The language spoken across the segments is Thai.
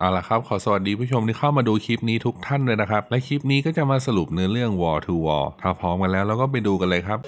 เอาละครับ ขอสวัสดีผู้ชมที่เข้ามาดูคลิปนี้ทุกท่านเลยนะครับ และคลิปนี้ก็จะมาสรุปเนื้อเรื่อง War to War ถ้าพร้อมกันแล้วเราก็ไปดูกันเลยครับ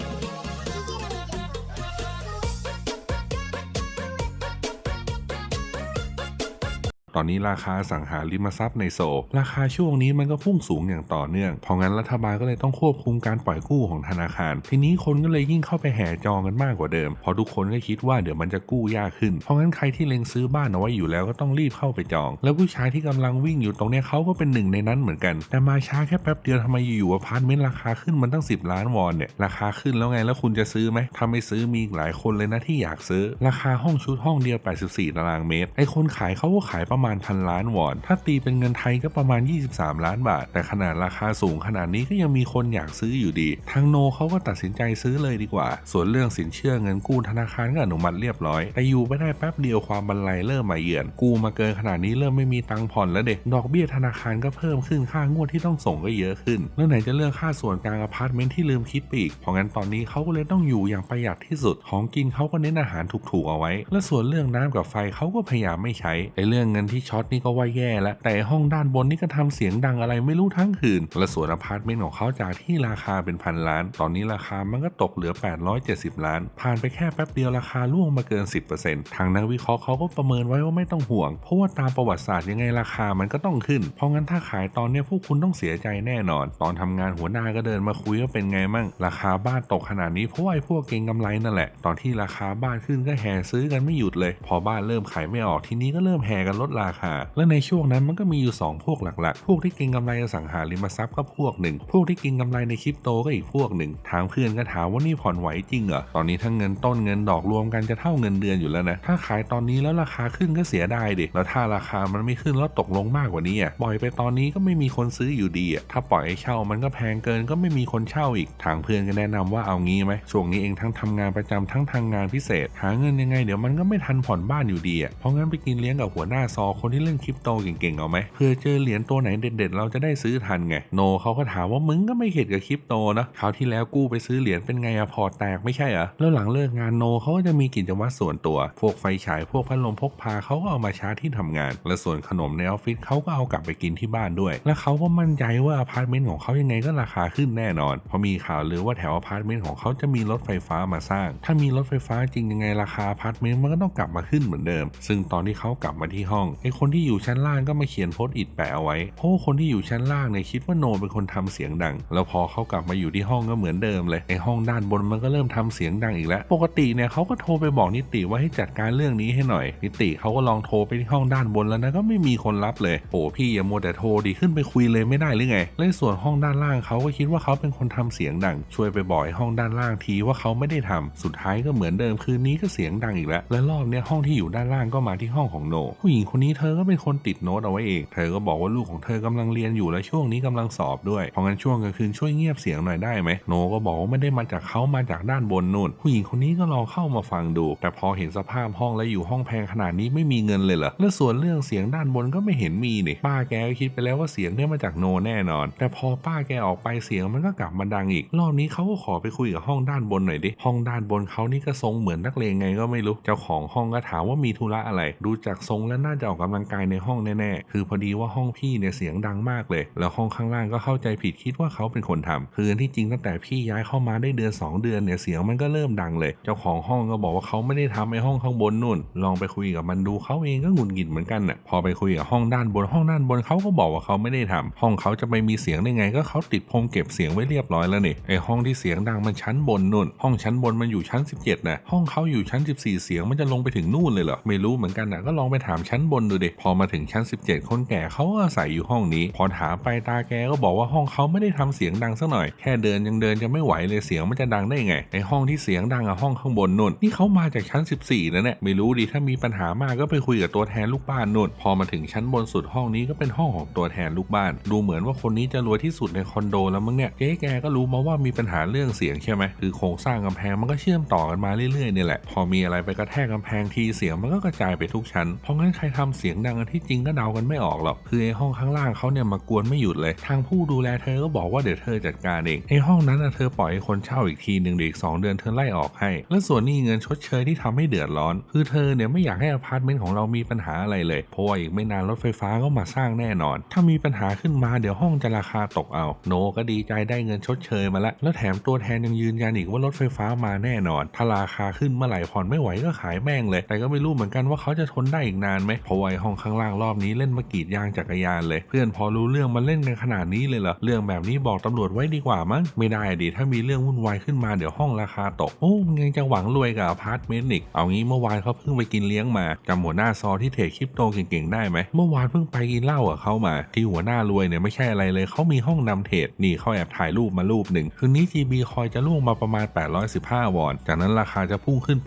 อนนี้ราคาสังหาริมทรัพย์ในโซลราคาช่วงนี้มันก็พุ่งสูงอย่างต่อเนื่อง เพราะงั้นรัฐบาลก็เลยต้องควบคุมการปล่อยกู้ของธนาคาร ทีนี้คนก็เลยยิ่งเข้าไปแห่จองกันมากกว่าเดิม เพราะทุกคนก็คิดว่าเดี๋ยวมันจะกู้ยากขึ้น เพราะงั้นใครที่เล็งซื้อบ้านเอาไว้อยู่แล้วก็ต้องรีบเข้าไปจอง แล้วผู้ชายที่กำลังวิ่งอยู่ตรงนี้เขาก็เป็นหนึ่งในนั้นเหมือนกัน แต่มาช้าแค่แป๊บเดียวทำไมอยู่ๆอพาร์ตเมนต์ราคาขึ้นมันตั้ง 10 ล้านวอนเนี่ย ราคาขึ้นแล้วไง แล้วคุณจะซื้อไหมถ้าไม่ซื้อมีหลายคนเลยนะที่อยากซื้อ ราคาห้องชุดห้องเดียว 84 ตารางเมตร ไอคนขายเขาก็ขายประมาณาณพันล้านวอน ถ้าตีเป็นเงินไทยก็ประมาณ 23 ล้านบาท แต่ขนาดราคาสูงขนาดนี้ก็ยังมีคนอยากซื้ออยู่ดี ทางโนเขาก็ตัดสินใจซื้อเลยดีกว่า ส่วนเรื่องสินเชื่อเงินกู้ธนาคารก็อนุมัติเรียบร้อย แต่อยู่ไม่ได้แป๊บเดียวความบันไลเริ่มมาเยือน กู้มาเกินขนาดนี้เริ่มไม่มีตังค์ผ่อนแล้วเด็ก ดอกเบี้ยธนาคารก็เพิ่มขึ้น ค่างวดที่ต้องส่งก็เยอะขึ้น แล้วไหนจะเรื่องค่าส่วนกลางอพาร์ตเมนต์ที่ลืมคิดไปอีก เพราะงั้นตอนนี้เขาก็เลยต้องอยู่อย่างประหยัดที่สุด ของกินเขาก็เน้นอาหารถูกๆเอาไว้ และส่วนเรื่องน้ำกับไฟเขาก็พยายามไม่ใช้ไอ้เรื่องเงินที่ช็อตนี่ก็ว่าแย่แล้วแต่ห้องด้านบนนี่ก็ทำเสียงดังอะไรไม่รู้ทั้งคืน และส่วนอพาร์ตเมนต์ของเขาจากที่ราคาเป็นพันล้าน ตอนนี้ราคามันก็ตกเหลือ 870 ล้าน ผ่านไปแค่แป๊บเดียวราคาร่วงมาเกิน 10%ทางนักวิเคราะห์เขาก็ประเมินไว้ว่าไม่ต้องห่วง เพราะว่าตามประวัติศาสตร์ยังไงราคามันก็ต้องขึ้น เพราะงั้นถ้าขายตอนนี้พวกคุณต้องเสียใจแน่นอน ตอนทำงานหัวหน้าก็เดินมาคุยว่าเป็นไงมั่ง ราคาบ้านตกขนาดนี้เพราะไอ้พวกเก่งกำไรนั่นแหละ ตอนที่ราคาบ้านขึ้นก็แห่ซื้อกันไม่หยุดเลย พอบ้านเริ่มขายไม่ออกทีนี้ก็เริ่มแห่กันลดราคา และในช่วงนั้นมันก็มีอยู่ 2 พวกหลักๆ พวกที่เก่งกำไรอสังหาริมทรัพย์ก็พวกหนึ่ง พวกที่เก่งกำไรในคริปโตก็อีกพวกหนึ่งทางเพื่อนก็ถามว่านี่ผ่อนไหวจริงเหรอ ตอนนี้ทั้งเงินต้นเงินดอกรวมกันจะเท่าเงินเดือนอยู่แล้วนะ ถ้าขายตอนนี้แล้วราคาขึ้นก็เสียดายดิ แล้วถ้าราคามันไม่ขึ้นแล้วตกลงมากกว่านี้อะ ปล่อยไปตอนนี้ก็ไม่มีคนซื้ออยู่ดีอะ ถ้าปล่อยให้เช่ามันก็แพงเกินก็ไม่มีคนเช่าอีก ทางเพื่อนก็แนะนำว่าเอางี้ไหมช่วงนี้เองทั้งทำงานประจำทั้งทางงานพิเศษ หาเงินยังไงเดี๋ยวมันก็ไม่ทันผ่อนบ้านอยู่ดีอะ เพราะงั้นไปกินเลี้ยงกับหัวหน้าซอคนที่เล่นคริปโตเก่งๆเอาไหมเพื่อเจอเหรียญตัวไหนเด็ดๆ เราจะได้ซื้อทันไงโนเขาก็ถามว่ามึงก็ไม่เข็ดกับคริปโตนะคราวที่แล้วกู้ไปซื้อเหรียญเป็นไงอะพอแตกไม่ใช่เหรอแล้วหลังเลิกงานโนเขาก็จะมีกิจวัตรส่วนตัวพวกไฟฉายพวกพัดลมพกพาเขาก็เอามาชาร์จที่ทำงาน และส่วนขนมในออฟฟิศเขาก็เอากลับไปกินที่บ้านด้วย และเขาก็มั่นใจว่าอพาร์ตเมนต์ของเขายังไงก็ราคาขึ้นแน่นอนเพราะมีข่าวลือว่าแถวอพาร์ตเมนต์ของเขาจะมีรถไฟฟ้ามาสร้าง ถ้ามีรถไฟฟ้าจริงยังไงราคาอพาร์ตเมนต์มันก็ต้องกลับมาขึ้นเหมือนเดิม ซึ่งตอนที่เขากลับมาที่ห้องไอคนที่อยู่ชั้นล่างก็มาเขียนโพสต์อิดแปะเอาไว้เพราะคนที่อยู่ชั้นล่างเนี่ยคิดว่าโนเป็นคนทำเสียงดัง แล้วพอเขากลับมาอยู่ที่ห้องก็เหมือนเดิมเลยไอห้องด้านบนมันก็เริ่มทำเสียงดังอีกแล้ว ปกติเนี่ยเขาก็โทรไปบอกนิติว่าให้จัดการเรื่องนี้ให้หน่อย นิติเขาก็ลองโทรไปที่ห้องด้านบนแล้วนะก็ไม่มีคนรับเลยโอ้พี่อย่ามัวแต่โทรดีขึ้นไปคุยเลยไม่ได้หรือไงและส่วนห้องด้านล่างเขาก็คิดว่าเขาเป็นคนทำเสียงดัง ช่วยไปบอกไอห้องด้านล่างทีว่าเขาไม่ได้ทำสุดท้ายก็เหมือนเดิมคืนนี้ก็เสียงดังอีกแล้วและรอบเนี้ยห้องที่อยู่ด้านล่างก็มาที่ห้องของโน ผู้หญิงคนนี้เธอก็เป็นคนติดโน้ตเอาไว้เองเธอก็บอกว่าลูกของเธอกำลังเรียนอยู่และช่วงนี้กำลังสอบด้วยเพราะงั้นช่วงกลางคืนช่วยเงียบเสียงหน่อยได้ไหมโนก็บอกว่าไม่ได้มาจากเขามาจากด้านบนนู่น ผู้หญิงคนนี้ก็ลองเข้ามาฟังดู แต่พอเห็นสภาพห้องและอยู่ห้องแพงขนาดนี้ไม่มีเงินเลยเหรอและส่วนเรื่องเสียงด้านบนก็ไม่เห็นมีนี่ป้าแกก็คิดไปแล้วว่าเสียงเนี่ยมาจากโนแน่นอน แต่พอป้าแกออกไปเสียงมันก็กลับมาดังอีก รอบนี้เขาก็ขอไปคุยกับห้องด้านบนหน่อยดิห้องด้านบนเขานี่ก็ทรงเหมือนนักเลงไงก็ไม่รู้เจ้าของห้องก็ถามว่ามีธุระอะไร ดูจากทรงแล้วน่าจะออกกำลังกายในห้องแน่ๆ คือพอดีว่าห้องพี่เนี่ยเสียงดังมากเลย แล้วห้องข้างล่างก็เข้าใจผิดคิดว่าเขาเป็นคนทำคือที่จริงตั้งแต่พี่ย้ายเข้ามาได้เดือน 2 เดือนเนี่ยเสียงมันก็เริ่มดังเลย เจ้าของห้องก็บอกว่าเขาไม่ได้ทำไอ้ห้องข้างบนนู่น ลองไปคุยกับมันดูเขาเองก็หงุดหงิดเหมือนกันน่ะพอไปคุยกับห้องด้านบนห้องด้านบนเขาก็บอกว่าเขาไม่ได้ทำห้องเขาจะไปมีเสียงได้ไง ก็เขาติดพรมเก็บเสียงไว้เรียบร้อยแล้วนี่ไอ้ห้องที่เสียงดังมันชั้นบนนู่น ห้องชั้นบนมันอยู่ชั้น 17นะห้องเขาอยู่ชั้น 14 เสียงมันจะลงไปถึงนู่นเลยเหรอไม่รู้เหมือนกันนะก็ลองไปถามชั้นบนดูดิพอมาถึงชั้น 17 คนแก่เขาอาศัยอยู่ห้องนี้ พอถามไปตาแกก็บอกว่าห้องเขาไม่ได้ทำเสียงดังสักหน่อย แค่เดินยังเดินจะไม่ไหวเลยเสียงมันจะดังได้ไงไอ้ห้องที่เสียงดังอะห้องข้างบนนู่นนี่เขามาจากชั้น 14นะเนี่ยไม่รู้ดิถ้ามีปัญหามากก็ไปคุยกับตัวแทนลูกบ้านนู่นพอมาถึงชั้นบนสุดห้องนี้ก็เป็นห้องของตัวแทนลูกบ้าน ดูเหมือนว่าคนนี้จะรวยที่สุดในคอนโดแล้วมั้งเนี่ยเจ๊แกก็รู้มาว่ามีปัญหาเรื่องเสียงใช่ไหมคือโครงสร้างกำแพงมันก็เชื่อมต่อกันมาเรื่อยๆนี่แหละ พอมีอะไรไปกระแทกกำแพงทีเสียงมันก็กระจายไปทุกชั้นเพราะงั้นใครทำเสียงดังอันที่จริงก็เดากันไม่ออกหรอกคือไอ้ห้องข้างล่างเขาเนี่ยมากวนไม่หยุดเลย ทางผู้ดูแลเธอก็บอกว่าเดี๋ยวเธอจัดการเองไอ้ห้องนั้นเธอปล่อยให้คนเช่าอีกทีหนึ่งเด็กสองเดือนเธอไล่ออกให้ และส่วนนี้เงินชดเชยที่ทำให้เดือดร้อน คือเธอเนี่ยไม่อยากให้อพาร์ตเมนต์ของเรามีปัญหาอะไรเลย เพราะว่าอีกไม่นานรถไฟฟ้าก็มาสร้างแน่นอน ถ้ามีปัญหาขึ้นมาเดี๋ยวห้องจะราคาตกเอา โนก็ดีใจได้เงินชดเชยมาแล้ว แล้วแถมตัวแทนยังยืนยันอีกว่ารถไฟฟ้ามาแน่นอน ถ้าราคาขึ้นเมื่อไหร่ผ่อนไม่ไหวก็ขายแม่งเลย แต่ก็ไม่รู้เหมือนกันว่าเขาจะทนได้อีกนานไหมเพราะว่าไอ้ห้องข้างล่างรอบนี้เล่นมากรีดยางจักรยานเลย เพื่อนพอรู้เรื่องมันเล่นกันขนาดนี้เลยเหรอเรื่องแบบนี้บอกตำรวจไว้ดีกว่ามั้งไม่ได้ดิถ้ามีเรื่องวุ่นวายขึ้นมาเดี๋ยวห้องราคาตกโอ้ยังจะหวังรวยกับอพาร์ตเมนต์อีกเอางี้เมื่อวานเขาเพิ่งไปกินเลี้ยงมาจำหัวหน้าซอที่เทรดคริปโตเก่งๆได้ไหมเมื่อวานเพิ่งไปกินเหล้ากับเขามา ที่หัวหน้ารวยเนี่ยไม่ใช่อะไรเลยเขามีห้องนำเทรดนี่เขาแอบถ่ายรูปมารูปหนึ่งคืนนี้ GB คอยจะล่วงมาประมาณ 815 วอน จากนั้นราคาจะพุ่งขึ้น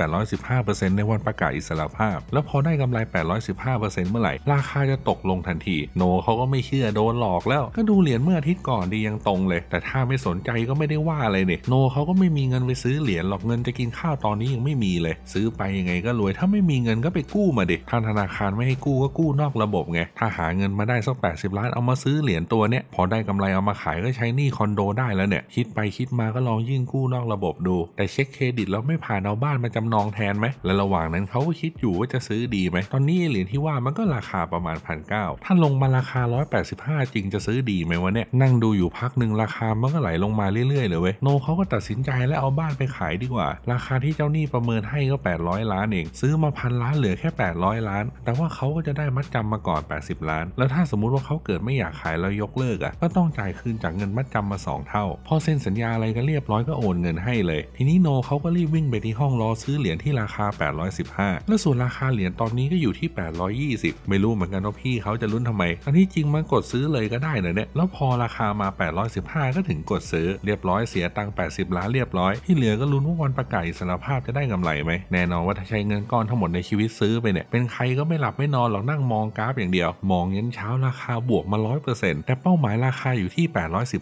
815%ในวันประกาศอิสรภาพ แล้วพอได้กำไร 815เมื่อไหร่ราคาจะตกลงทันทีโนเขาก็ไม่เชื่อโดนหลอกแล้วก็ดูเหรียญเมื่ออาทิตย์ก่อนดียังตรงเลย แต่ถ้าไม่สนใจก็ไม่ได้ว่าอะไรเนี่ยโนเขาก็ไม่มีเงินไปซื้อเหรียญหรอกเงินจะกินข้าวตอนนี้ยังไม่มีเลย ซื้อไปยังไงก็รวยถ้าไม่มีเงินก็ไปกู้มาดิทางธนาคารไม่ให้กู้ก็กู้นอกระบบไงถ้าหาเงินมาได้สัก 80 ล้านเอามาซื้อเหรียญตัวเนี้ยพอได้กำไรเอามาขายก็ใช้หนี้คอนโดได้แล้วเนี่ยคิดไปคิดมาก็ลองยื่นกู้นอกระบบดู แต่เช็คเครดิตแล้วไม่ผ่านเอาบ้านมาจำนองแทนไหมและระหว่างนั้นเขาก็คิดอยู่ว่าจะซื้อดีไหมตอนนี้เหรียญที่ว่ามันก็ราคาประมาณพันเถ้าลงมาราคา 185 จริงจะซื้อดีไหมวะเนี่ย นั่งดูอยู่พักหนึ่งราคามันก็ไหลลงมาเรื่อยๆเลยเว้ย โนเขาก็ตัดสินใจแล้วเอาบ้านไปขายดีกว่า ราคาที่เจ้าหนี้ประเมินให้ก็ 800 ล้านเอง ซื้อมาพันล้านเหลือแค่ 800 ล้าน แต่ว่าเขาก็จะได้มัดจำมาก่อน 80 ล้าน แล้วถ้าสมมุติว่าเขาเกิดไม่อยากขายแล้วยกเลิกอะ ก็ต้องจ่ายคืนจากเงินมัดจำมา 2 เท่า พอเซ็นสัญญาอะไรก็เรียบร้อยก็โอนเงินให้เลย ทีนี้โนเขาก็รีบวิ่งไปที่ห้องรอซื้อเหรียญที่ราคา 815 แล้วส่วนราคาเหรียญตอนนี้ก็อยู่ที่ 820ไม่รู้เหมือนกันว่าพี่เขาจะลุ้นทำไมอันที่จริงมันกดซื้อเลยก็ได้นะเนี่ย แล้วพอราคามา 815 ก็ถึงกดซื้อเรียบร้อยเสียตังค์80 ล้านเรียบร้อย ที่เหลือก็ลุ้นว่าวันประกาศอิสรภาพจะได้กำไรไหมแน่นอนว่าถ้าใช้เงินก้อนทั้งหมดในชีวิตซื้อไปเนี่ยเป็นใครก็ไม่หลับไม่นอนหรอกนั่งมองกราฟอย่างเดียว มองยันเช้าราคาบวกมา 100%แต่เป้าหมายราคาอยู่ที่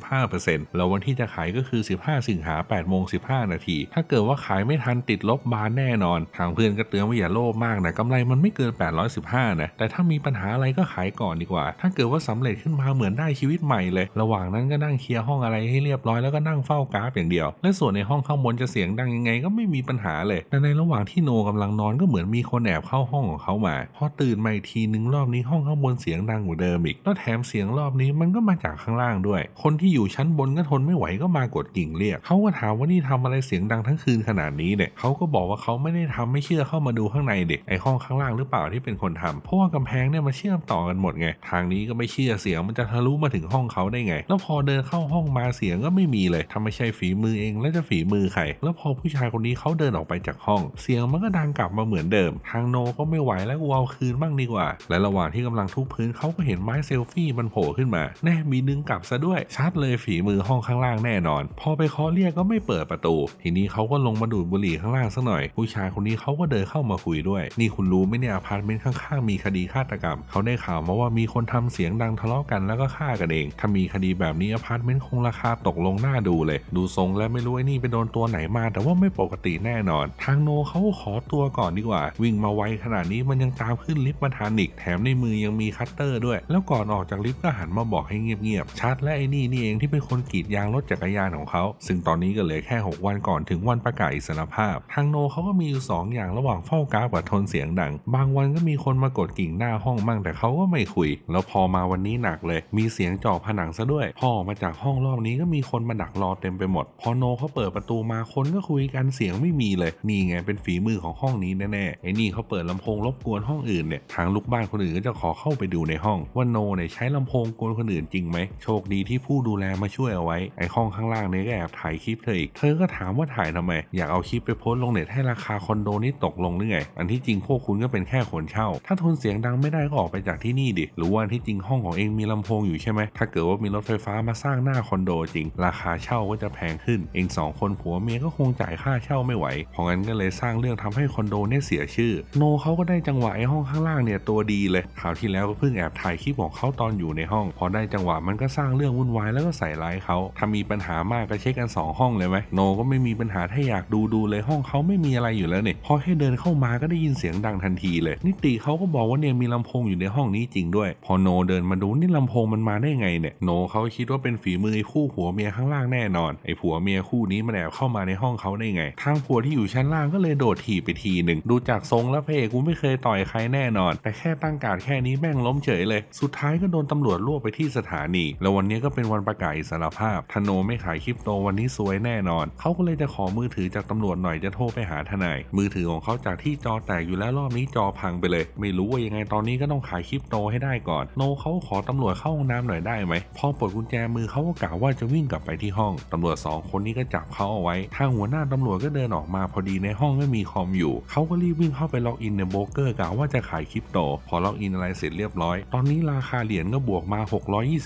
815%แล้ววันที่จะขายก็คือ 15 สิงหา8โมง15 นาที ถ้าเกิดว่าขายไม่ทันติดลบบานแน่นอน ทางเพื่อนก็เตือนว่าอย่าโลภมากนะกำไรมันไม่เกิน 815นะแต่ถ้ามีปัญหาอะไรก็ขายก่อนดีกว่า ถ้าเกิดว่าสำเร็จขึ้นมาเหมือนได้ชีวิตใหม่เลย ระหว่างนั้นก็นั่งเคลียร์ห้องอะไรให้เรียบร้อยแล้วก็นั่งเฝ้ากราฟอย่างเดียว และส่วนในห้องข้างบนจะเสียงดังยังไงก็ไม่มีปัญหาเลย แต่ในระหว่างที่โนกำลังนอนก็เหมือนมีคนแอบเข้าห้องของเขามา พอตื่นมาอีกทีนึงรอบนี้ห้องข้างบนเสียงดังกว่าเดิมอีก แล้วแถมเสียงรอบนี้มันก็มาจากข้างล่างด้วย คนที่อยู่ชั้นบนก็ทนไม่ไหวก็มากดกิ่งเรียก เขาก็ถามว่านี่ทำอะไรเสียงดังทั้งคืนขนาดนี้เนี่ย เขาก็บอกว่าเขาไม่ได้ทำไม่เชื่อเข้ามาดูข้างในเด็กไอห้องข้างล่างหรือเปล่าที่เป็นคนทำเพราะว่ากำแพงเนี่ยมันเชื่อมต่อกันหมดไง ทางนี้ก็ไม่เชื่อเสียงมันจะทะลุมาถึงห้องเขาได้ไง แล้วพอเดินเข้าห้องมาเสียงก็ไม่มีเลยถ้าไม่ใช่ฝีมือเองแล้วจะฝีมือใคร แล้วพอผู้ชายคนนี้เขาเดินออกไปจากห้อง เสียงมันก็ดังกลับมาเหมือนเดิม ทางโนก็ไม่ไหวแล้วกูเอาคืนบ้างดีกว่า และระหว่างที่กำลังทุบพื้นเขาก็เห็นไม้เซลฟี่มันโผล่ขึ้นมา แน่มีดึงกลับซะด้วยชัดเลยฝีมือห้องข้างล่างแน่นอน พอไปเคาะเรียกก็ไม่เปิดประตู ทีนี้เขาก็ลงมาดูดบุหรี่ข้างล่างสักหน่อย ผู้ชายคนนี้เขาก็เดินเข้ามาคุยด้วย นี่คุณรู้ไหมเนี่ยอพาร์ตเมนต์ข้างๆมีคดีฆาตกรรม เขาได้ข่าวมาว่ามีคนทำเสียงดังทะเลาะกันแล้วก็ฆ่ากันเอง ถ้ามีคดีแบบนี้อพาร์ตเมนต์คงราคาตกลงหน้าดูเลย ดูทรงแล้วไม่รู้ไอ้นี่ไปโดนตัวไหนมา แต่ว่าไม่ปกติแน่นอน ทางโนเขาขอตัวก่อนดีกว่า วิ่งมาไวขนาดนี้มันยังตามขึ้นลิฟต์มาทานอีกแถมในมือยังมีคัตเตอร์ด้วย แล้วก่อนออกจากลิฟต์ก็หันมาบอกให้เงียบๆชัดและไอ้นี่นี่เองที่เป็นคนกรีดยางรถจักรยานของเขา ซึ่งตอนนี้ก็เหลือแค่ 6 วันก่อนถึงวันประกาศอิสรภาพ ทางโนเขาก็มีอยู่สองอย่างระหว่างเฝ้ากราฟกับทนเสียงดัง บางวันก็มีคนมากดกิ่งหน้าห้องมั่งแต่เขาก็ไม่คุย แล้วพอมาวันนี้หนักเลย มีเสียงเจาะผนังซะด้วยพออมาจากห้องรอบนี้ก็มีคนมาดักรอเต็มไปหมด พอโนเขาเปิดประตูมาคนก็คุยกันเสียงไม่มีเลย นี่ไงเป็นฝีมือของห้องนี้แน่ๆไอ้นี่เขาเปิดลำโพงรบกวนห้องอื่นเนี่ยทางลูกบ้านคนอื่นก็จะขอเข้าไปดูในห้อง ว่าโนเนี่ยใช้ลำโพงกวนคนอื่นจริงไหมโชคดีที่ผู้ดูแลมาช่วยเอาไว้ไอ้ห้องข้างล่างเนี่ยก็แอบถ่ายคลิปเธออีกเธอก็ถามว่าถ่ายทำไม อยากเอาคลิปไปโพสต์ลงเน็ตให้ราคาคอนโดนี่ตกลงหรือไงอันที่จริงพวกคุณก็เป็นแค่คนเช่า ถ้าทนเสียงดังไม่ได้ก็ออกไปจากที่นี่ดิ หรือว่าที่จริงห้องของเองมีลำโพงอยู่ใช่ไหม ถ้าเกิดว่ามีรถไฟฟ้ามาสร้างหน้าคอนโดจริง ราคาเช่าก็จะแพงขึ้น เองสองคนผัวเมียก็คงจ่ายค่าเช่าไม่ไหว เพราะงั้นก็เลยสร้างเรื่องทำให้คอนโดเนี่ยเสียชื่อ โนเขาก็ได้จังหวะไอ้ห้องข้างล่างเนี่ยตัวดีเลยคราวที่แล้วก็เพิ่งแอบถ่ายคลิปของเขาตอนอยู่ในห้อง พอได้จังหวะมันก็สร้างเรื่องวุ่นวายแล้วก็ใส่ร้ายเขาถ้ามีปัญหามากก็เช็คกันสองห้องเลยไหมโนก็ไม่มีปัญหาถ้าอยากดูดูเลยห้องเขาไม่มีอะไรอยู่แล้วเนี่ยพอแค่เดินเข้ามาก็ได้ยินเสียงดังทันทีเลยนิติเขาก็บบอกว่าเนี่ยมีลำโพงอยู่ในห้องนี้จริงด้วย พอโนเดินมาดูนี่ลำโพงมันมาได้ไงเนี่ยโนเขาคิดว่าเป็นฝีมือไอ้คู่ผัวเมียข้างล่างแน่นอนไอ้ผัวเมียคู่นี้มันแอบเข้ามาในห้องเขาได้ไง ทางผัวที่อยู่ชั้นล่างก็เลยโดดถีบไปทีหนึ่งดูจากทรงแล้วพระเอกกูไม่เคยต่อยใครแน่นอน แต่แค่ตั้งการแค่นี้แม่งล้มเฉยเลย สุดท้ายก็โดนตำรวจรวบไปที่สถานี แล้ววันนี้ก็เป็นวันประกาศอิสรภาพธโนไม่ขายคริปโตวันนี้ซวยแน่นอน เขาก็เลยจะขอมือถือจากตำรวจหน่อยจะโทรไปหาทนาย มือถือของเขาจากที่จอแตกอยู่แล้วรอบนี้จอพังไปเลย ไม่รู้ว่ายังไงตอนนี้ก็ต้องขายคริปโตให้ได้ก่อน โนเขาขอตำรวจเข้าห้องน้ำหน่อยได้ไหม พอปลดกุญแจมือเขาก็กล่าวว่าจะวิ่งกลับไปที่ห้อง ตำรวจสองคนนี้ก็จับเขาเอาไว้ ทางหัวหน้าตำรวจก็เดินออกมาพอดีในห้องไม่มีคอมอยู่ เขาก็รีบวิ่งเข้าไปล็อกอินในโบรกเกอร์กล่าวว่าจะขายคริปโต พอล็อกอินอะไรเสร็จเรียบร้อย ตอนนี้ราคาเหรียญก็บวกมา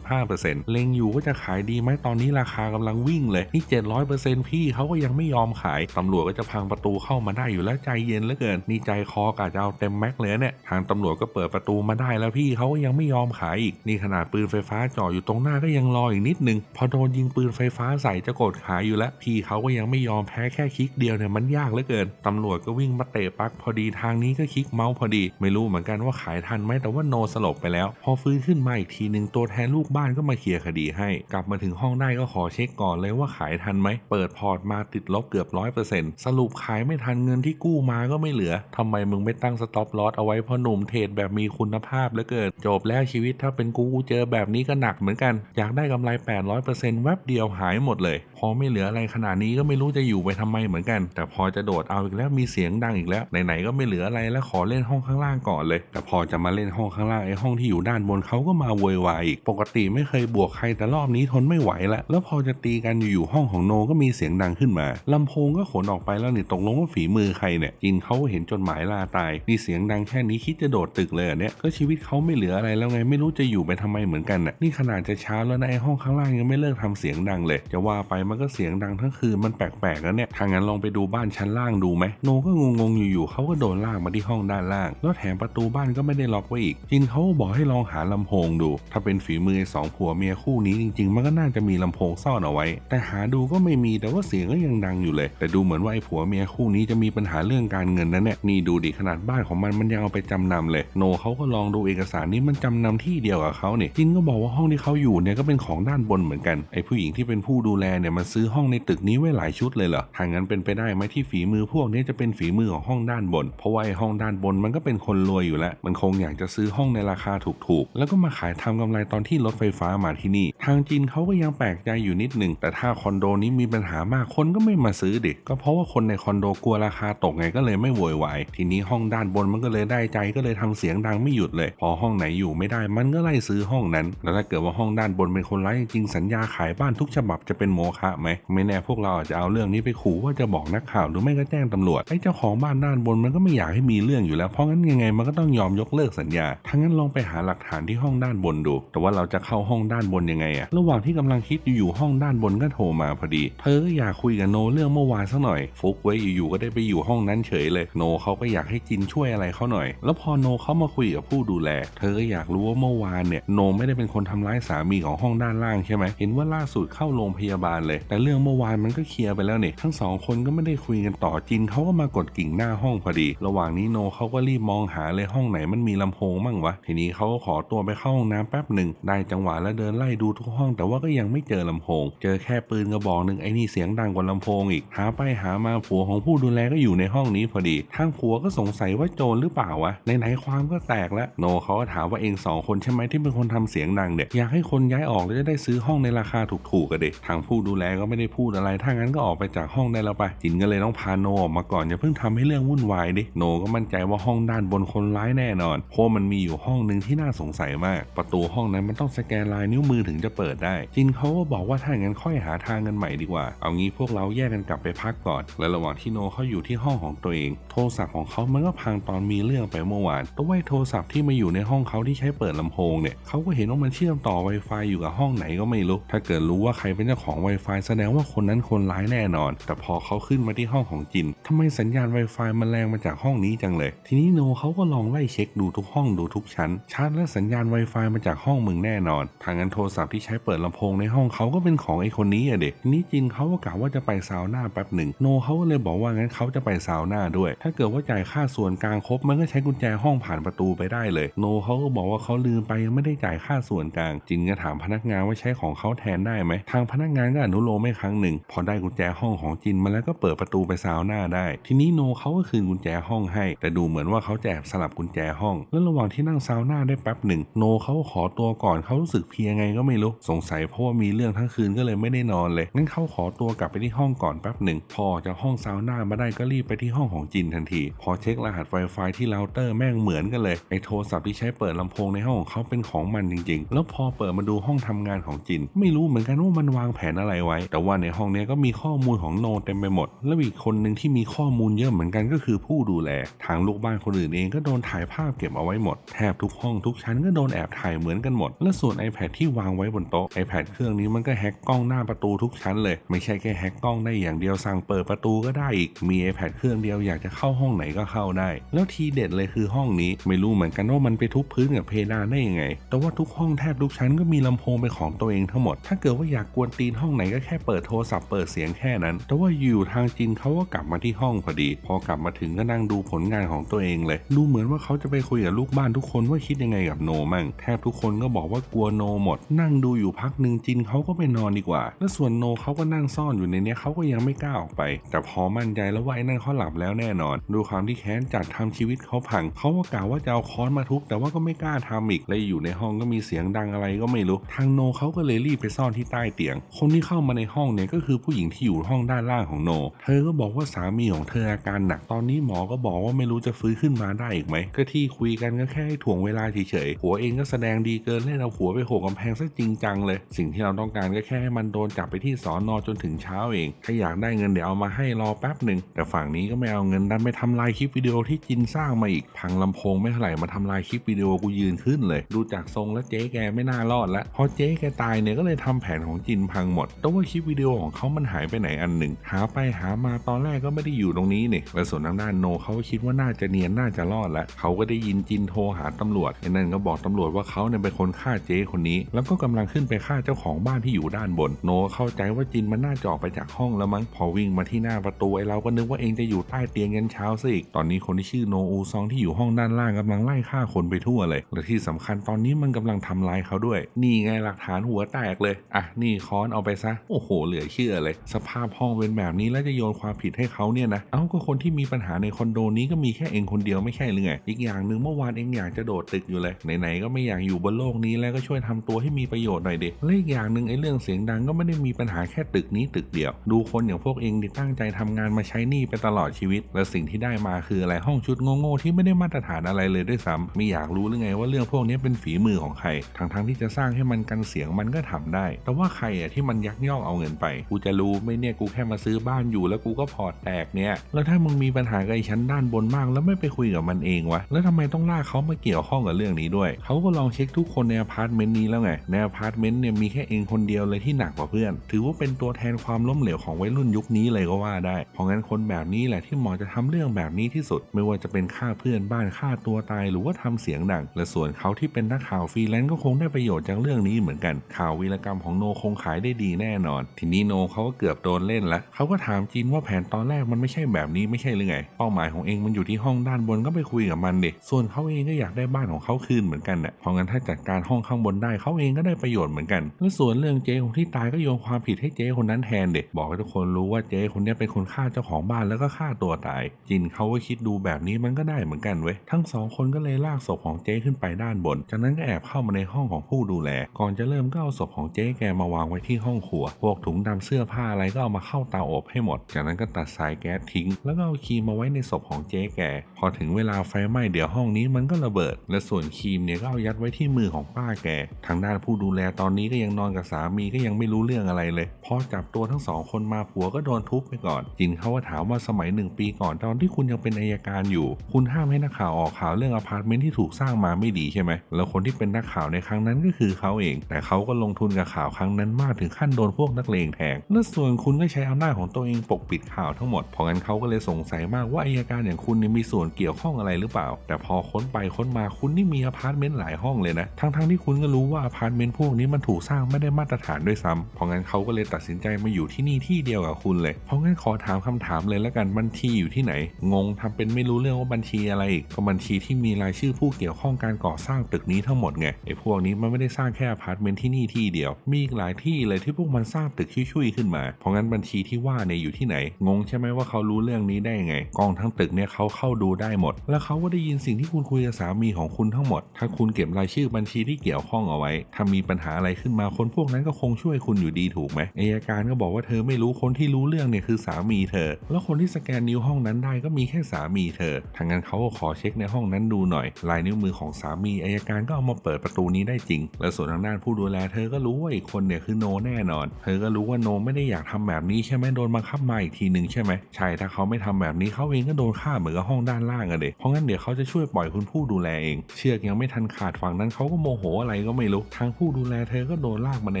625%เล็งอยู่ว่าจะขายดีไหมตอนนี้ราคากำลังวิ่งเลยนี่700%พี่เขาก็ยังไม่ยอมขายตำรวจก็จะพังประตูเข้ามาได้อยู่แล้วใจเย็นเหลือเกินนี่ใจคอกะจะเอาเต็มแม็กเลยเนี่ยทางตำรวจก็เปิดประตูมาได้แล้วพี่เขาก็ยังไม่ยอมขายอีกนี่ขนาดปืนไฟฟ้าจ่ออยู่ตรงหน้าก็ยังรออีกนิดนึงพอโดนยิงปืนไฟฟ้าใส่จะกดขายอยู่แล้ว พี่เขาก็ยังไม่ยอมแพ้แค่คลิกเดียวเนี่ยมันยากเหลือเกินตำรวจก็วิ่งมาเตะปักพอดีทางนี้ก็คลิกเมาส์พอดี ไม่รู้เหมือนกันว่าขายทันไหมแต่ว่าโนสลบไปแล้ว พอฟื้นขึ้นมาอีกทีหนึ่งตัวแทนลูกบ้านก็มาเคลียร์คดีให้ กลับมาถึงห้องได้ก็ขอเช็คก่อนเลยว่าขายทันไหมเปิดพอร์ตมาติดลบเกือบร้อยเปอร์เซ็นต์สรุปขายไม่ทันเงินที่กู้มาก็ไม่เหลือทำไมมึงไม่ตั้งสต็อปลอสเอาไว้พอหนุ่มเทรดแบบมีคุณภาพเหลือเกินจบแล้วชีวิตถ้าเป็นกูกูเจอแบบนี้ก็หนักเหมือนกัน อยากได้กำไร 800%แวบเดียวหายหมดเลย พอไม่เหลืออะไรขนาดนี้ก็ไม่รู้จะอยู่ไปทำไมเหมือนกัน แต่พอจะโดดเอาอีกแล้วมีเสียงดังอีกแล้วไหนๆก็ไม่เหลืออะไรแล้วขอเล่นห้องข้างล่างก่อนเลย แต่พอจะมาเล่นห้องข้างล่างไอ้ห้องที่อยู่ด้านบนเขาก็มาโวยวายอีกปกติไม่เคยบวกใครแต่รอบนี้ทนไม่ไหวละแล้วพอจะตีกันอยู่ห้องของโนก็มีเสียงดังขึ้นมาลำโพงก็ขนออกไปแล้วนี่ตกลงว่าฝีมือใครเนี่ยจินเขาเห็นจดหมายลาตายนี่เสียงดังแค่นี้คิดจะโดดตึกเลยเหรอเนี่ยก็ชีวิตเขาไม่เหลืออะไรแล้วไงไม่รู้จะอยู่ไปทำไมเหมือนกันน่ะนี่ขนาดจะเช้าแล้วนะไอห้องข้างล่างยังไม่เลิกทำเสียงดังเลย จะว่าไปมันก็เสียงดังทั้งคืนมันแปลกๆแล้วเนี่ยถ้างนั้นลองไปดูบ้านชั้นล่างดูไหมโนก็งงๆอยู่ๆเขาก็โดนลากมาที่ห้องด้านล่าง แล้วแถมประตูบ้านก็ไม่ได้ล็อกไว้อีกจินเขาบอกให้ลองหาลำโพงดู ถ้าเป็นฝีมือสองผัวเมียคู่นี้จริง ๆ มันก็น่าจะมีลำโพงซ่อนเอาไว้ แต่หาดูก็ไม่มีแต่ว่าเสียงก็ยังดังอยู่เลย แต่ดูเหมือนว่าไอ้ผัวเมียคู่นี้จะมีปัญหาเรื่องการเงินนะเนี่ยนี่ดูดิขนาดบ้านของมันมันยังเอาไปจำนำเลยโนเขาก็ลองดูเอกสารนี้มันจำนำที่เดียวกับเขาเนี่ยจินก็บอกว่าห้องที่เขาอยู่เนี่ยก็เป็นของด้านบนเหมือนกันไอ้ผู้หญิงที่เป็นผู้ดูแลเนี่ยมันซื้อห้องในตึกนี้ไว้หลายชุดเลยเหรอทางนั้นเป็นไปได้ไหมที่ฝีมือพวกนี้จะเป็นฝีมือของห้องด้านบน เพราะว่าไอ้ห้องด้านบนมันก็เป็นคนรวยอยู่แล้ว มันคงอยากจะซื้อห้องในราคาถูกๆ แล้วก็มาขายทำกำไรตอนที่รถไฟฟ้ามาที่นี่ ทางจีนเขาก็ยังแปลกใจอยู่นิดหนึ่ง แต่ถ้าคอนโดนี้มีปัญหามากคนก็ไม่มาซื้อดิก็เพราะว่าคนในคอนโดกลัวราคาตกไงก็เลยไม่โวยวายทีนี้ห้องด้านบนมันก็เลยได้ใจก็็เลยทำเสียงดังไม่หยุดเลย พอห้องไหนอยู่ไม่ได้มันก็ไล่ซื้อห้องนั้น แล้วถ้าเกิดว่าห้องด้านบนเป็นคนร้ายจริงสัญญาขายบ้านทุกฉบับจะเป็นโมฆะไหมไม่แน่พวกเราอาจจะเอาเรื่องนี้ไปขู่ว่าจะบอกนักข่าวหรือไม่ก็แจ้งตำรวจไอ้เจ้าของบ้านด้านบนมันก็ไม่อยากให้มีเรื่องอยู่แล้วเพราะงั้นยังไงมันก็ต้องยอมยกเลิกสัญญาทั้งนั้นลองไปหาหลักฐานที่ห้องด้านบนดู แต่ว่าเราจะเข้าห้องด้านบนยังไงอะระหว่างที่กำลังคิดอยู่ห้องด้านบนก็โทรมาพอดี เธอก็อยากคุยกับโนเรื่องเมื่อวานสักหน่อยฟุกไว้อยู่ๆก็ได้ไปอยู่ห้องนั้นเฉยเลยโนเขาก็อยากให้จินช่วยอะไรเขาหน่อย แล้วพออโนเขามาคุยกับผู้ดูแล เธอก็อยากรู้ว่าเมื่อวานเนี่ยโนไม่ได้เป็นคนทำร้ายสามีของห้องด้านล่างใช่ไหมเห็นว่าล่าสุดเข้าโรงพยาบาลเลย แต่เรื่องเมื่อวานมันก็เคลียร์ไปแล้วเนี่ยทั้งสองคนก็ไม่ได้คุยกันต่อจินเขาก็มากดกิ่งหน้าห้องพอดี ระหว่างนี้โนเขาก็รีบมองหาเลยห้องไหนมันมีลำโพงมั่งวะทีนี้เขาก็ขอตัวไปเข้าห้องน้ำแป๊บหนึ่งได้จังหวะแล้วเดินไล่ดูทุกห้อง แต่ว่าก็ยังไม่เจอลำโพง เจอแค่ปืนกระบอกหนึ่งไอ้นี่เสียงดังกว่าลำโพงอีกหาไปหามาผัวของผู้ดูแลก็อยู่ในห้องนี้พอดีทางผัวก็สงสัยว่าโจรหรือเปล่าวะไหนๆความก็แตกแล้วโนเขาก็ถามว่าเองสองคนใช่ไหมที่เป็นคนทำเสียงดังเด็กอยากให้คนย้ายออกแล้วจะได้ซื้อห้องในราคาถูกๆกันเด็กทางผู้ดูแลก็ไม่ได้พูดอะไรถ้างั้นก็ออกไปจากห้องได้แล้วไปจินก็เลยต้องพาโนออกมาก่อนอย่าเพิ่งทำให้เรื่องวุ่นวายดิโนก็มั่นใจว่าห้องด้านบนคนร้ายแน่นอนเพราะมันมีอยู่ห้องหนึ่งที่น่าสงสัยมาก ประตูห้องนั้นมันต้องสแกนลายนิ้วมือถึงจะเปิดได้ จินเขาก็บอกว่าถ้างั้นค่อยหาทางกันใหม่ดีกว่า เอางี้พวกเราแยกกันกลับไปพักก่อน และระหว่างที่โนเขาอยู่ที่ห้องของตัวเอง โทรศัพท์ของเขามันก็พังตอนมีเรื่องไปเมื่อวานแต่ว่าไอ้โทรศัพท์ที่มาอยู่ในห้องเขาที่ใช้เปิดลำโพงเนี่ยเขาก็เห็นว่ามันเชื่อมต่อ Wi-Fi อยู่กับห้องไหนก็ไม่รู้ ถ้าเกิดรู้ว่าใครเป็นเจ้าของ Wi-Fi แสดงว่าคนนั้นคนร้ายแน่นอน แต่พอเขาขึ้นมาที่ห้องของจินทำไมสัญญาณ Wi-Fi มันแรงมาจากห้องนี้จังเลย ทีนี้โนเขาก็ลองไล่เช็คดูทุกห้องดูทุกชั้นชาร์จและสัญญาณ Wi-Fi มาจากห้องมึงแน่นอนทางนั้นโทรศัพท์ที่ใช้เปิดลำโพงในห้องเขาก็เป็นของไอ้คนนี้อะเด็กทีนี้จินเขาก็กล่าวว่าจะไปซาวน่าแป๊บหนึ่งโนเขาก็เลยบอกว่างั้นเขาจะไปซาวน่าด้วย ถ้าเกิดว่าจ่ายค่าส่วนกลางครบมันก็ใช้กุญแจห้องผ่านประตูไปได้เลย โนเขาก็บอกว่าเขาลืมไปไม่ได้จ่ายค่าส่วนกลาง จินก็ถามพนักงานว่าใช้ของเขาแทนได้ไหม ทางพนักงานก็อนุโลมไม่ครั้งหนึ่ง พอได้กุญแจห้องของจินมาแล้วก็เปิดประตูไปซาวน่าได้ ทีนี้โนเขาก็คืนกุญแจห้องให้ แต่ดูเหมือนว่าเขาแอบสลับกุญแจห้อง แล้วระหว่างที่นั่งซาวน่าได้แป๊บหนึ่ง โนเขาขอตัวก่อนเขารู้สึกเพียไงก็ไม่รู้ สงสัยเพราะว่ามีเรื่องทั้งคืนก็เลยไม่ได้นอนเลย งั้นเขาขอตัวกลับไปที่ห้องก่อนแป๊บหนึ่ง พอจากห้องซาวน่ามาได้ก็รีบไปที่ห้องของจินทันที พอเช็ครหัส Wi-Fi ที่เราเตอร์แม่งเหมือนกันเลยไอโทรศัพท์ที่ใช้เปิดลำโพงในห้องของเขาเป็นของมันจริง ๆ แล้วพอเปิดมาดูห้องทำงานของจิน ไม่รู้เหมือนกันว่ามันวางแผนอะไรไว้ แต่ว่าในห้องนี้ก็มีข้อมูลของโนเต็มไปหมด แล้วอีกคนหนึ่งที่มีข้อมูลเยอะเหมือนกันก็คือผู้ดูแล ทางลูกบ้านคนอื่นเองก็โดนถ่ายภาพเก็บเอาไว้หมด แทบทุกห้องทุกชั้นก็โดนแอบถ่ายเหมือนกันหมด และส่วน iPad ที่วางไว้บนโต๊ะ iPad เครื่องนี้มันก็แฮกกล้องหน้าประตูทุกชั้นเลย ไม่ใช่แค่แฮกกล้องได้อย่างเดียวสั่งเปิดประตูก็ได้อีก มี iPad เครื่องเดียวอยากจะเข้าห้องไหนก็เข้าได้ แล้วทีเด็ดเลยคือห้องนี้ไม่รู้เหมือนกันว่ามันไปทุบพื้นกับเพดานได้ยังไง แต่ว่าทุกห้องแทบทุกชั้นก็มีลำโพงเป็นของตัวเองทั้งหมด ถ้าเกิดว่าอยากกวนตีนห้องไหนก็แค่เปิดโทรศัพท์เปิดเสียงแค่นั้น แต่ว่าอยู่ทางจินเขาก็กลับมาที่ห้องพอดี พอกลับมาถึงก็นั่งดูผลงานของตัวเองเลย ดูเหมือนว่าเขาจะไปคุยกับลูกบ้านทุกคนว่าคิดยังไงกับโนมั่ง แทบทุกคนก็บอกว่ากลัวโนหมด นั่งดูอยู่พักหนึ่งจินเขาก็ไปนอนดีกว่า แล้วส่วนโนเขาก็นั่งซ่อนอยู่ในเนี้ยเขาก็ยังไม่กล้าออกไป แต่พอมั่นใจแล้วว่าไอ้นั่นเขาหลับแล้วแน่นอน ดูความที่แค้นจัดทำชีวิตเขาพังเขาก็กล่าวว่าจะเอาค้อนมาทุบแต่ว่าก็ไม่กล้าทำอีกและอยู่ในห้องก็มีเสียงดังอะไรก็ไม่รู้ ทางโนเขาก็เลยรีบไปซ่อนที่ใต้เตียง คนที่เข้ามาในห้องเนี่ยก็คือผู้หญิงที่อยู่ห้องด้านล่างของโน เธอก็บอกว่าสามีของเธออาการหนักตอนนี้หมอก็บอกว่าไม่รู้จะฟื้นขึ้นมาได้อีกไหมก็ที่คุยกันก็แค่ถ่วงเวลาเฉยๆผัวเองก็แสดงดีเกินเล่นเอาผัวไปโขกกำแพงซะจริงจังเลย สิ่งที่เราต้องการก็แค่ให้มันโดนจับไปที่สอนอจนถึงเช้าเอง ถ้าอยากได้เงินเดี๋ยวเอามาให้รอแป๊บหนึ่งแต่ฝั่งนี้ก็ไม่เอาเงินดันไปทำลายคลิปวิดีโอที่จินสร้างมาอีกพังลำโพงไม่เท่าไหร่มาทำลายคลิปวิดีโอกูยืนขึ้นเลย ดูจากทรงแล้วเจ๊แกไม่น่ารอดล้วพอเจ๊แกตายเนี่ยก็เลยทำแผนของจินพังหมดแต่ว่าคลิปวิดีโอของเขามันหายไปไหนอันหนึ่ง หาไปหามาตอนแรกก็ไม่ได้อยู่ตรงนี้นี่และส่วนทางด้านโนเขาก็คิดว่าน่าจะเนียนน่าจะรอดล้วเขาก็ได้ยินจินโทรหาตำรวจไอ้นั่นก็บอกตำรวจว่าเขาเนี่ยเป็นคนฆ่าเจ๊คนนี้ แล้วก็กำลังขึ้นไปฆ่าเจ้าของบ้านที่อยู่ด้านบน โนเข้าใจว่าจินมันน่าจะออกไปจากห้องแล้วมั้งพอวิ่งมาที่หน้าประตูไอ้เราก็นึกว่าเองจะอยู่ใต้เตียงยันเช้าซะอีกตอนนี้คนที่ชื่อโนอูซองที่อยู่ห้องด้านล่างกำลังไล่ฆ่าคนไปทั่วเลย และที่สำคัญตอนนี้มันกำลังทำร้ายเขาด้วย นี่ไงหลักฐานหัวแตกเลย อะนี่ค้อนเอาไปซะ โอ้โห เหลือเชื่อเลย สภาพห้องเป็นแบบนี้แล้วจะโยนความผิดให้เขาเนี่ยนะ เอ้าก็คนที่มีปัญหาในคอนโดนี้ก็มีแค่เองคนเดียวไม่ใช่หรือไง อีกอย่างหนึ่งเมื่อวานเองอยากจะโดดตึกอยู่เลย ไหนๆก็ไม่อยากอยู่บนโลกนี้แล้วก็ช่วยทำตัวให้มีประโยชน์หน่อยเดิและอีกอย่างหนึ่งไอ้เรื่องเสียงดังก็ไม่ได้มีปัญหาแค่ตึกนี้ตึกเดียว ดูคนอย่างพวกเองที่ตั้งใจทำงานมาใช้นี้ไปตลอดชีวิต และสิ่งที่ได้มาคืออะไรห้องชุดโง่ๆที่ไม่ได้มาาตรฐานอะไรเลยด้วยซ้ำไม่อยากรู้หรือไงว่าเรื่องพวกนี้เป็นฝีมือของใครทั้งๆที่จะสร้างให้มันกันเสียงมันก็ทำได้ แต่ว่าใครอะที่มันยักยอกเอาเงินไป กูจะรู้ไหม่เนี่ยกูแค่มาซื้อบ้านอยู่แล้วกูก็พอแตกเนี่ย แล้วถ้ามึงมีปัญหากับไอ้ชั้นด้านบนมากแล้วไม่ไปคุยกับมันเองวะ แล้วทำไมต้องลากเขามาเกี่ยวข้องกับเรื่องนี้ด้วย เขาก็ลองเช็คทุกคนในอพาร์ตเมนต์นี้แล้วไง ในอพาร์ตเมนต์เนี่ยมีแค่เองคนเดียวเลยที่หนักกว่าเพื่อน ถือว่าเป็นตัวแทนความล้มเหลวของวัยรุ่นยุคนี้เลยก็ว่าได้ เพราะงั้นคนแบบนี้แหละที่หมาะจะทำเรื่องแบบนี้ที่สุด ไม่ว่าจะเป็นฆ่าเพื่อนบ้านฆ่าตัวตายหรือว่าทำเสียงดัง และส่วนเขาที่เป็นนักข่าวฟรีแลนซ์ก็คงได้ประโยชน์จากเรื่องนี้เหมือนกัน ข่าววีรกรรมของโนคงขายได้ดีแน่นอน ทีนี้โนเขาก็เกือบโดนเล่นล้วเขาก็ถามจินว่าแผนตอนแรกมันไม่ใช่แบบนี้ไม่ใช่หรือไง เป้าหมายของเองมันอยู่ที่ห้องด้านบนก็ไปคุยกับมันดิส่วนเขาเองก็อยากได้บ้านของเขาคืนเหมือนกันน่ะเพราะงั้นถ้าจัดการห้องข้างบนได้เขาเองก็ได้ประโยชน์เหมือนกัน และส่วนเรื่องเจ๊ของที่ตายก็โยนความผิดให้เจ๊คนนั้นแทนเด็กบอกให้ทุกคนรู้ว่าเจ๊คนนี้เป็นคนฆ่าเจ้าของบ้านแล้วก็ฆ่าตัวตาย จินเขาก็คิดดูแบบนี้มันก็ได้เหมือนกันเว้ยทั้งสองคนก็เลยลากศพของเจ๊ขึ้นไปด้านบน จากนั้นก็แอบเข้ามาในห้องของผู้ดูแล ก่อนจะเริ่มก็เอาศพของเจ๊แกมาวางไว้ที่ห้องครัว พวกถุงดำเสื้อผ้าอะไรก็เอามาเข้าเตาอบให้หมด จากนั้นก็ตัดสายแก๊สทิ้ง แล้วก็เอาครีมมาไว้ในศพของเจ๊แก พอถึงเวลาไฟไหม้เดี๋ยวห้องนี้มันก็ระเบิด และส่วนครีมเนี่ยก็เอายัดไว้ที่มือของป้าแก ทางด้านผู้ดูแลตอนนี้ก็ยังนอนกับสามีก็ยังไม่รู้เรื่องอะไรเลย พอจับตัวทั้งสองคนมาผัวก็โดนทุบไปก่อน จินเขาว่าถามว่าสมัยหนึ่งปีก่อนตอนที่คุณยังเป็นอายการอยู่ คุณห้ามให้นักข่าวออกข่าวเรื่องอพาร์ตเมนต์ที่ถูกสร้างมาไม่ดีใช่ไหมแล้วคนที่เป็นนักข่าวในครั้งนั้นก็คือเขาเอง แต่เขาก็ลงทุนกับข่าวครั้งนั้นมากถึงขั้นโดนพวกนักเลงแทง และส่วนคุณก็ใช้อำนาจของตัวเองปกปิดข่าวทั้งหมด เพราะงั้นเขาก็เลยสงสัยมากว่าอายการอย่างคุณมีส่วนเกี่ยวข้องอะไรหรือเปล่า แต่พอค้นไปค้นมาคุณนี่มีอพาร์ตเมนต์หลายห้องเลยนะ ทั้งๆที่คุณก็รู้ว่าอพาร์ตเมนต์พวกนี้มันถูกสร้างไม่ได้มาตรฐานด้วยซ้ำเพราะงั้นเขาก็เลยตัดสินใจมาอยู่ที่นี่ที่เดียวกับคุณเลย เพราะงั้นขอถามคำถามเลยแล้วกันบัญชีอยู่ที่ไหน งงทำเป็นไม่รู้เรื่องว่าบัญชีอะไรอีกก็บัญชีที่มีรายชื่อผู้เกี่ยวข้องการก่อสร้างตึกนี้ทั้งหมดไงไอ้พวกนี้มันไม่ได้สร้างแค่อพาร์ตเมนต์ที่นี่ที่เดียว มีอีกหลายที่เลยที่พวกมันสร้างตึกชุยๆขึ้นมา เพราะงั้นบัญชีที่ว่าเนี่ยอยู่ที่ไหน งงใช่ไหมว่าเขารู้เรื่องนี้ได้ยังไง กองทั้งตึกเนี่ยเขาเข้าดูได้หมด แล้วเขาก็ได้ยินสิ่งที่คุณคุยกับสามีของคุณทั้งหมด ถ้าคุณเก็บรายชื่อบัญชีที่เกี่ยวข้องเอาไว้ ถ้ามีปัญหาอะไรขึ้นมาคนพวกนั้นก็คงช่วยคุณอยู่ดีถูกไหมอายการก็บอกว่าเธอไม่รู้คนที่รู้เรื่องเนี่ยคือสามีเธอ แล้วคนที่สแกนนิ้วห้องนั้นได้ก็มีแค่สามีเธอทางนั้นเขาก็ขออเช็คในห้องนั้นดูหน่อย ลายนิ้วมือของสามีอายการก็เอามาเปิดประตูนี้ได้จริง และส่วนทางด้านผู้ดูแลเธอก็รู้ว่าอีกคนเนี่ยคือโนแน่นอน เธอก็รู้ว่าโนไม่ได้อยากทำแบบนี้ใช่ไหมโดนบังคับมาอีกทีหนึ่งใช่ไหมใช่ถ้าเขาไม่ทำแบบนี้เขาเองก็โดนฆ่าเหมือนกับห้องด้านล่างอะเด็เพราะงั้นเดี๋ยวเขาจะช่วยปล่อยคุณผู้ดูแลเอง เชือกยังไม่ทันขาดฝั่งนั้นเขาก็โมโหอะไรก็ไม่รู้ทางผู้ดูแลเธอก็โดนลากมาใน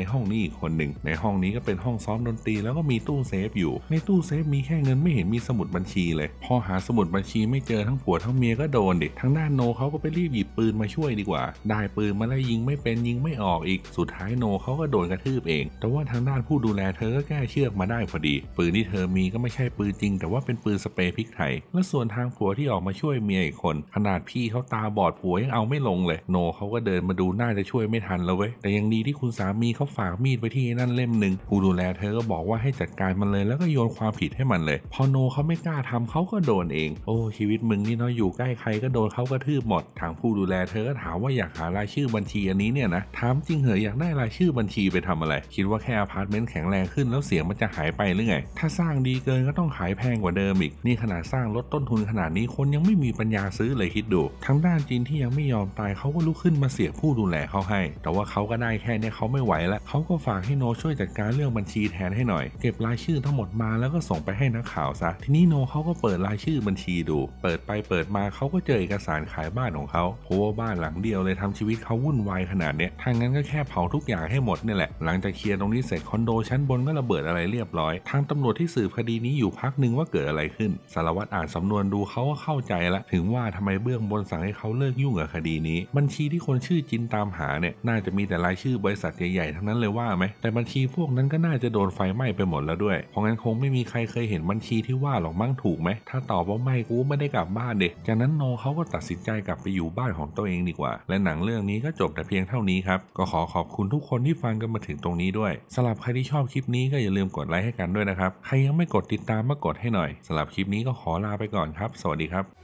ห้องนี้อีกคนหนึ่งในห้องนี้ก็เป็นห้องซ้อมดนตรีแล้วก็มีตู้เซฟอยู่ ในตู้เซฟมีแค่เงินไม่เห็นมีสมุดบัญชีเลย พอหาสมุดบัญชีไม่เจอทั้งผัวทั้งเมียก็โดนดิทางด้านโนเขาก็ไปรีบหยิบปืนมาช่วยดีกว่า ได้ปืนมาแล้วยิงไม่เป็นยิงไม่ออกอีก สุดท้ายโนเขาก็โดนกระทืบเอง แต่ว่าทางด้านผู้ดูแลเธอก็แก้เชือกมาได้พอดี ปืนที่เธอมีก็ไม่ใช่ปืนจริง แต่ว่าเป็นปืนสเปรย์พริกไทย และส่วนทางผัวที่ออกมาช่วยเมียอีกคน ขนาดพี่เขาตาบอดผัวยังเอาไม่ลงเลย โนเขาก็เดินมาดูน่าจะช่วยไม่ทันแล้วเว้ย แต่ยังดีที่คุณสามีเขาฝากมีดไว้ที่นั่นเล่มหนึ่งผู้ดูแลเธอก็บอกว่าให้จัดการมันเลยแล้วก็โยนความผิดให้มันเลย พอโนเขาไม่กล้าทำเขาก็โดนเอง โอ้ชีวิตมึงนี่เนาะอยู่ใกล้ใครก็โดนเขากระทืบหมด ทางผู้ดูแลเธอก็ถามว่าอยากหารายชื่อบัญชีอันนี้เนี่ยนะ ถามจริงเหรออยากได้รายชื่อบัญชีไปทำอะไร คิดว่าแค่อพาร์ตเมนต์แข็งแรงขึ้นแล้วเสียงมันจะหายไปหรือไง ถ้าสร้างดีเกินก็ต้องขายแพงกว่าเดิมอีก นี่ขนาดสร้างลดต้นทุนขนาดนี้คนยังไม่มีปัญญาซื้อเลยคิดดู ทางด้านจีนที่ยังไม่ยอมตายเขาก็ลุกขึ้นมาเสียผู้ดูแลเขาให้ แต่ว่าเขาก็ได้แค่เนี้เขาไม่ไหวแล้วเขาก็ฝากให้โนช่วยจัดการเรื่องบัญชีแทนให้หน่อย เก็บรายชื่อทั้งหมดมาแล้วก็ส่งไปให้นักข่าวซะ ทีนี้โนเขาก็เปิดรายชื่อบัญชีดู เปิดไปเปิดมาเขาก็เจอเอกสารขายบ้านของเขาเพราะว่าบ้านหลังเดียวเลยทำชีวิตเขาวุ่นวายขนาดเนี้ยทางนั้นก็แค่เผาทุกอย่างให้หมดนี่แหละ หลังจากเคลียร์ตรงนี้เสร็จคอนโดชั้นบนก็ระเบิดอะไรเรียบร้อย ทางตำรวจที่สืบคดีนี้อยู่พักหนึ่งว่าเกิดอะไรขึ้น สารวัตรอ่านสำนวนดูเขาก็เข้าใจล้วถึงว่าทำไมเบื้องบนสั่งให้เขาเลิกยุ่งกับคดีนี้ บัญชีที่คนชื่อจินตามหาเนี่ยน่าจะมีแต่รายชื่อบริษัทใหญ่ๆทั้งนั้นเลยว่าไหมแต่บัญชีพวกนั้นก็น่าจะโดนไฟไหม้ไปหมดแล้วด้วย เพราะงั้นคงไม่มีใครเคยเห็นบัญชีที่ว่าหรอกมั้งถูกไหมถ้าตอบว่าไม่กูไม่ได้กลับบ้านเด็กจากนั้นโนเขาก็ตัดสินใจกลับไปอยู่บ้านของตัวเองดีกว่า และหนังเรื่องนี้ก็จบแต่เพียงเท่านี้ครับ ก็ขอขอบคุณทุกคนที่ฟังกันมาถึงตรงนี้ด้วยสำหรับใครที่ชอบคลิปนี้ก็อย่าลืมกดไลค์ให้กันด้วยนะครับ ใครยังไม่กดติดตามมากดให้หน่อยสำหรับคลิปนี้ก็ขอลาไปก่อนครับ สวัสดีครับ